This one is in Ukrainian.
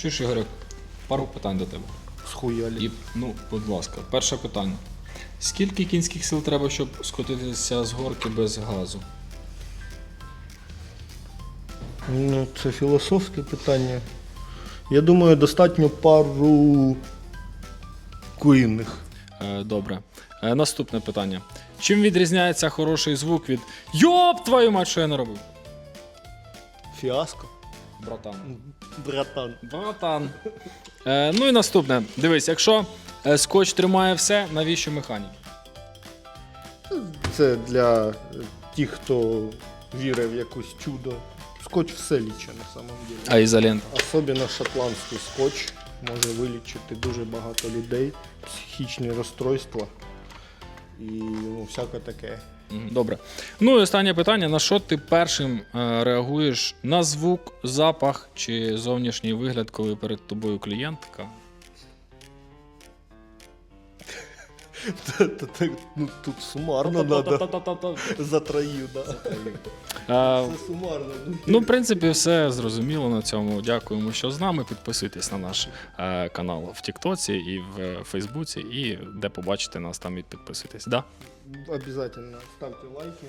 Чуєш, Ігорю, пару питань до тебе. Схуяли. І, ну, будь ласка, перше питання. Скільки кінських сил треба, щоб скотитися з горки без газу? Ну, це філософське питання. Я думаю, достатньо пару куївних. Е, добре. Е, наступне питання. Чим відрізняється хороший звук від Йоп, твою мать, що я наробив? Фіаско. Братан. Братан. Братан. Е, ну і наступне. Дивись, якщо е, скотч тримає все, навіщо механік? Це для е, тих, хто вірить в якусь чудо. Скотч все ліче на самом деле. А ізолент? Особливо шотландський скотч може вилічити дуже багато людей, психічні розстройства і ну, всяке таке. Добре. Ну і останнє питання: на що ти першим е, реагуєш на звук, запах чи зовнішній вигляд, коли перед тобою клієнтка? Ну, тут сумарно надо. За трою, да. Це сумарно. Ну, в принципі, все зрозуміло на цьому. Дякуємо, що з нами. Підписуйтесь на наш е, канал в Тіктоці і в е, Фейсбуці, і де побачите нас, там і підписуйтесь. Да? Обязательно ставте лайки.